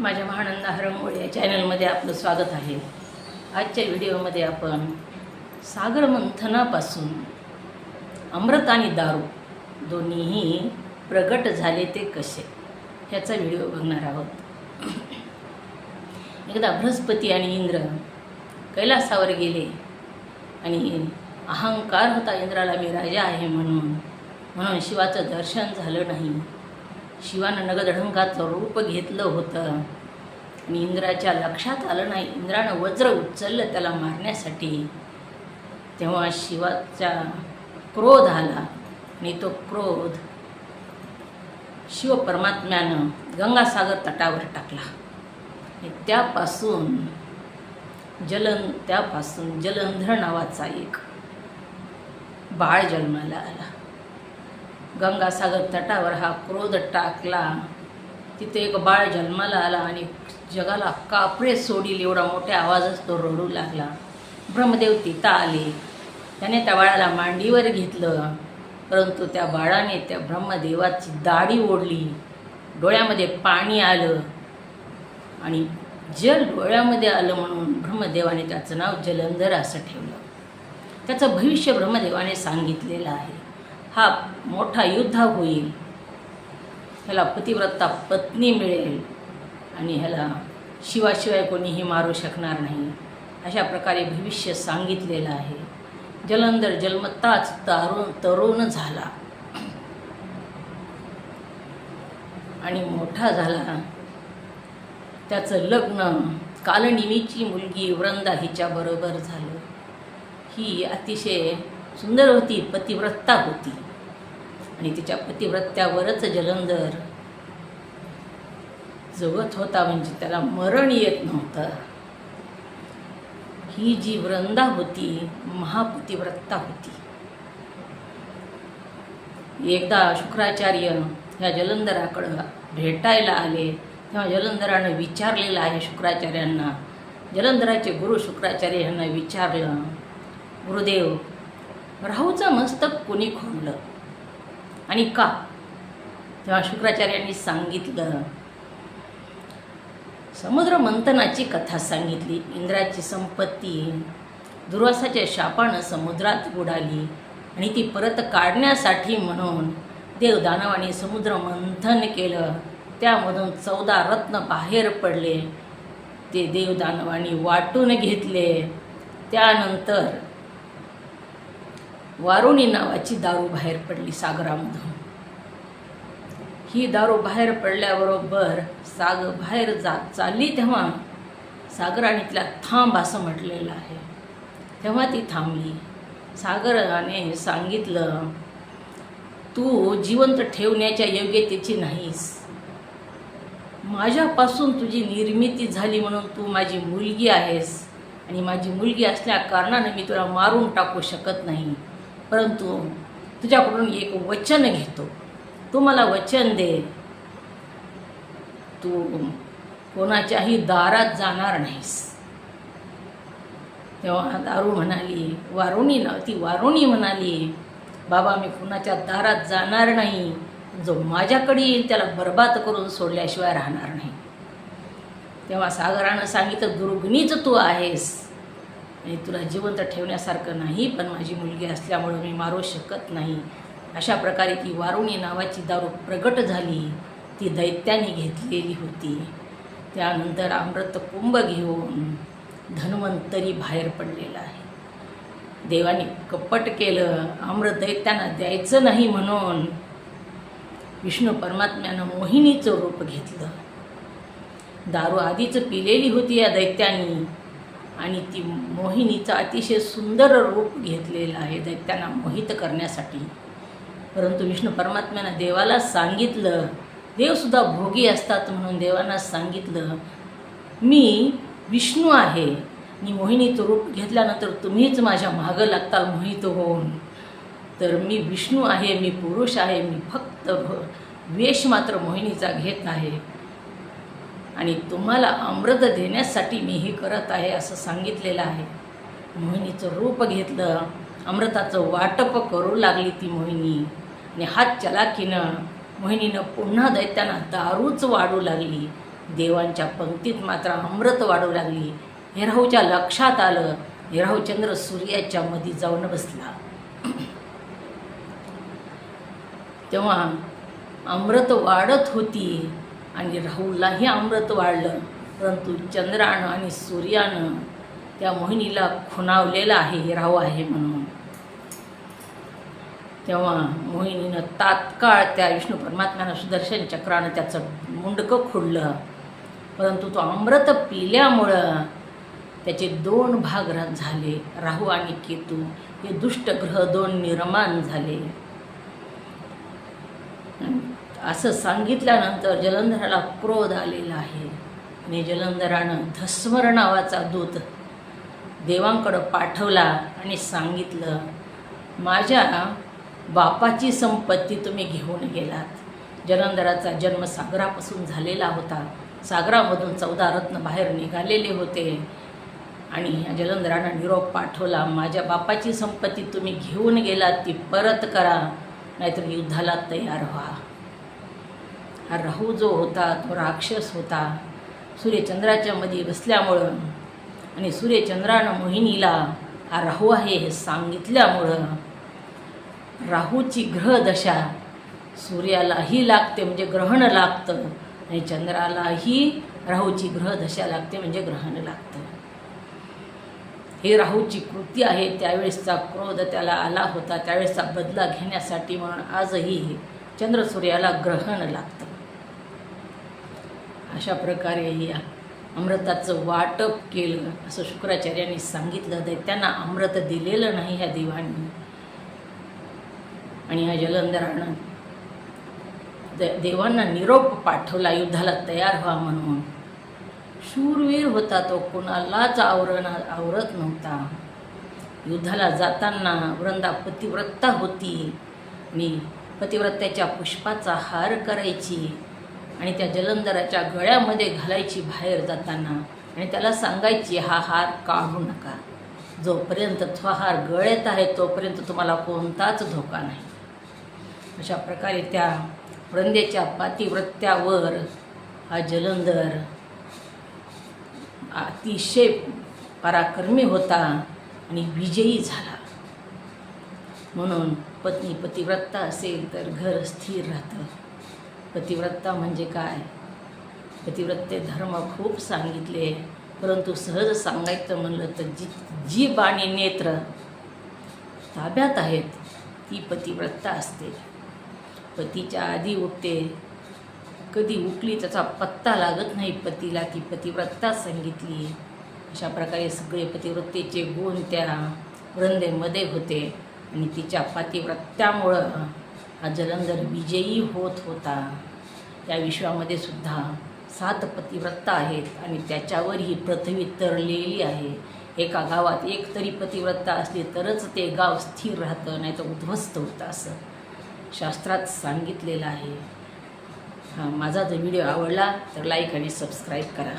माझ्या महानंद हरमोळे या चॅनलमध्ये आपलं स्वागत आहे. आजच्या व्हिडिओमध्ये आपण सागर मंथनापासून अमृत आणि दारू दोन्हीही प्रगट झाले ते कसे ह्याचा व्हिडिओ बघणार आहोत. एकदा बृहस्पती आणि इंद्र कैलासावर गेले आणि अहंकार होता इंद्राला मी राजा आहे म्हणून म्हणून शिवाचं दर्शन झालं नाही. शिवानं नगदढंगाचं रूप घेतलं होतं. आणि इंद्राच्या लक्षात आलं नाही. इंद्रानं वज्र उचललं त्याला मारण्यासाठी. तेव्हा शिवाचा क्रोध आला. आणि तो क्रोध शिव परमात्म्यानं गंगासागर तटावर टाकला. आणि त्यापासून जलन त्यापासून जलंधर नावाचा एक बाळ जन्माला आला. गंगासागर तटावर हा क्रोध टाकला. तिथे एक बाळ जन्माला आला आणि जगाला कापरे सोडील एवढा मोठ्या आवाजच तो रडू लागला. ब्रह्मदेव तिथं आले. त्याने त्या बाळाला मांडीवर घेतलं. परंतु त्या बाळाने त्या ब्रह्मदेवाची दाढी ओढली. डोळ्यामध्ये पाणी आलं. आणि जल डोळ्यामध्ये आलं म्हणून ब्रह्मदेवाने त्याचं नाव जलंधर असं ठेवलं. त्याचं भविष्य ब्रह्मदेवाने सांगितलेलं आहे. हा मोठा युद्ध होईल. ह्याला पतिव्रता पत्नी मिळेल. आणि ह्याला शिवाशिवाय कोणीही मारू शकणार नाही. अशा प्रकारे भविष्य सांगितलेलं आहे. जलंधर जन्मताच तारुण तरुण झाला. आणि मोठा झाला. त्याचं लग्न कालनिमीची मुलगी वृंदा हिच्याबरोबर झालं. ही अतिशय सुंदर होती पतिव्रता होती. आणि तिच्या पतिव्रत्यावरच जलंधर. जगत होता म्हणजे त्याला मरण येत नव्हतं. ही जी वृंदा होती महापतिव्रता होती. एकदा शुक्राचार्य ह्या जलंधराकडं भेटायला आले. तेव्हा जलंधरानं विचारलेलं आहे शुक्राचार्यांना. जलंधराचे गुरु शुक्राचार्य यांना विचारलं गुरुदेव राहूचं मस्तक कोणी खोडलं आणि का? तेव्हा शुक्राचार्यांनी सांगितलं. समुद्र मंथनाची कथा सांगितली. इंद्राची संपत्ती दुर्वासाच्या शापानं समुद्रात बुडाली आणि ती परत काढण्यासाठी म्हणून देव दानवाने समुद्र मंथन केलं. त्यामधून चौदा रत्न बाहेर पडले. ते देव दानवाने वाटून घेतले. त्यानंतर वारुणी नावाची दारू बाहेर पडली सागरामधून. ही दारू बाहेर पडल्याबरोबर साग बाहेर जात चालली तेव्हा सागराने तिला थांब असं म्हटलेलं आहे. तेव्हा ती थांबली. सागराने सांगितलं तू जिवंत ठेवण्याच्या योग्यतेची नाहीस. माझ्यापासून तुझी निर्मिती झाली म्हणून तू माझी मुलगी आहेस आणि माझी मुलगी असल्या कारणानं मी तुला मारून टाकू शकत नाही. परंतु तुझ्याकडून एक वचन घेतो. तू मला वचन दे. तू कोणाच्याही दारात जाणार नाहीस. तेव्हा दारू म्हणाली वारुणी ना ती वारुणी म्हणाली बाबा मी कुणाच्या दारात जाणार नाही. जो माझ्याकडे येईल त्याला बर्बाद करून सोडल्याशिवाय राहणार नाही. तेव्हा सागरानं सांगितलं दुर्गुणीच तू आहेस. आणि तुला जिवंत ठेवण्यासारखं नाही पण माझी मुलगी असल्यामुळं मी मारू शकत नाही. अशा प्रकारे ती वारुणी नावाची दारू प्रगट झाली. ती दैत्याने घेतलेली होती. त्यानंतर अमृत कुंभ घेऊन धन्वंतरी बाहेर पडलेला आहे. देवाने कपट केलं अमृत दैत्यांना द्यायचं नाही म्हणून विष्णू परमात्म्यानं मोहिनीचं रूप घेतलं. दारू आधीच पिलेली होती या दैत्यानी. आणि ती मोहिनीचं अतिशय सुंदर रूप घेतलेलं आहे दैत्यांना मोहित करण्यासाठी. परंतु विष्णू परमात्म्यानं देवाला सांगितलं देवसुद्धा भोगी असतात म्हणून देवांना सांगितलं मी विष्णू आहे. मी मोहिनीचं रूप घेतल्यानंतर तुम्हीच माझ्या मागं लागताल मोहित होऊन. तर मी विष्णू आहे मी पुरुष आहे मी फक्त भ- वेश मात्र मोहिनीचा घेत आहे. आणि तुम्हाला अमृत देण्यासाठी मी हे करत आहे असं सांगितलेलं आहे. मोहिनीचं रूप घेतलं अमृताचं वाटप करू लागली ती मोहिनी. आणि हात चलाकीनं मोहिनीनं पुन्हा दैत्यांना दारूच वाढू लागली. देवांच्या पंक्तीत मात्र अमृत वाढू लागली. हिराहूच्या लक्षात आलं हिराहूचंद्र सूर्याच्या मधी जाऊन बसला. तेव्हा अमृत वाढत होती. आणि राहुललाही अमृत वाढलं. परंतु चंद्रानं आणि सूर्यानं त्या मोहिनीला खुणावलेलं आहे हे राहू आहे म्हणून. तेव्हा मोहिनीनं तात्काळ त्या विष्णू परमात्म्यानं सुदर्शन चक्रानं त्याचं मुंडकं खुडलं. परंतु तो अमृत पिल्यामुळं त्याचे दोन भाग झाले. राहू आणि केतू हे दुष्ट ग्रह दोन निर्माण झाले. असं सांगितल्यानंतर जलंधराला क्रोध आलेला आहे. आणि जलंधरानं धस्मर नावाचा दूत देवांकडं पाठवला आणि सांगितलं माझ्या बापाची संपत्ती तुम्ही घेऊन गेलात. जलंधराचा जन्म सागरापासून झालेला होता. सागरामधून चौदा रत्न बाहेर निघालेले होते. आणि जलंधरानं निरोप पाठवला माझ्या बापाची संपत्ती तुम्ही घेऊन गेलात ती परत करा नाहीतर युद्धाला तयार व्हा. हा राहू जो होता तो राक्षस होता. सूर्यचंद्राच्या मध्ये बसल्यामुळं आणि सूर्यचंद्रानं मोहिनीला हा राहू आहे हे सांगितल्यामुळं राहूची ग्रहदशा सूर्यालाही लागते म्हणजे ग्रहण लागतं आणि चंद्रालाही राहूची ग्रहदशा लागते म्हणजे ग्रहण लागतं. हे राहूची कृती आहे त्यावेळेसचा क्रोध त्याला आला होता त्यावेळेसचा बदला घेण्यासाठी म्हणून आजही चंद्र सूर्याला ग्रहण लागतं. अशा प्रकारे या अमृताचं वाटप केलं. असं शुक्राचार्यांनी सांगितलं दैत्यांना त्यांना अमृत दिलेलं नाही ह्या देवांनी. आणि ह्या जलंधरानं दे देवांना निरोप पाठवला. युद्धाला तयार व्हा म्हणून. शूरवीर होता तो. कोणालाच आवरण आवरत नव्हता. युद्धाला जाताना वृंदा पतिव्रता होती. आणि पतिव्रत्याच्या पुष्पाचा हार करायची. आणि त्या जलंधराच्या गळ्यामध्ये घालायची बाहेर जाताना आणि त्याला सांगायची हा हार काढू नका. जोपर्यंत तो हार गळ्यात आहे तोपर्यंत तुम्हाला कोणताच धोका नाही. अशा प्रकारे त्या वृंदेच्या पातिव्रत्यावर हा जलंधर अतिशय पराक्रमी होता आणि विजयी झाला. म्हणून पत्नी पतिव्रत्ता असेल तर घर स्थिर राहतं. पतिव्रता म्हणजे काय? पतिव्रते धर्म खूप सांगितले. परंतु सहज सांगायचं म्हणलं तर जी जी बाणी नेत्र ताब्यात आहेत ती पतिव्रता असते. पतीच्या आधी उठते. कधी उठली त्याचा पत्ता लागत नाही पतीला ती पतिव्रता सांगितली. अशा प्रकारे सगळे पतिव्रतेचे गुण त्या वृंदेमध्ये होते. आणि तिच्या पतिव्रत्यामुळं हा जलंधर विजयी होत होता. या विश्वामध्ये सुद्धा सात पतिव्रता आहेत आणि त्याच्यावर ही पृथ्वी तरलेली आहे. एका गावात एक तरी पतिव्रता असली तरच ते गाव स्थिर राहतं नाही तर उद्ध्वस्त होतं असं शास्त्रात सांगितलेलं आहे. हा माझा जर व्हिडिओ आवडला तर लाईक आणि सबस्क्राईब करा.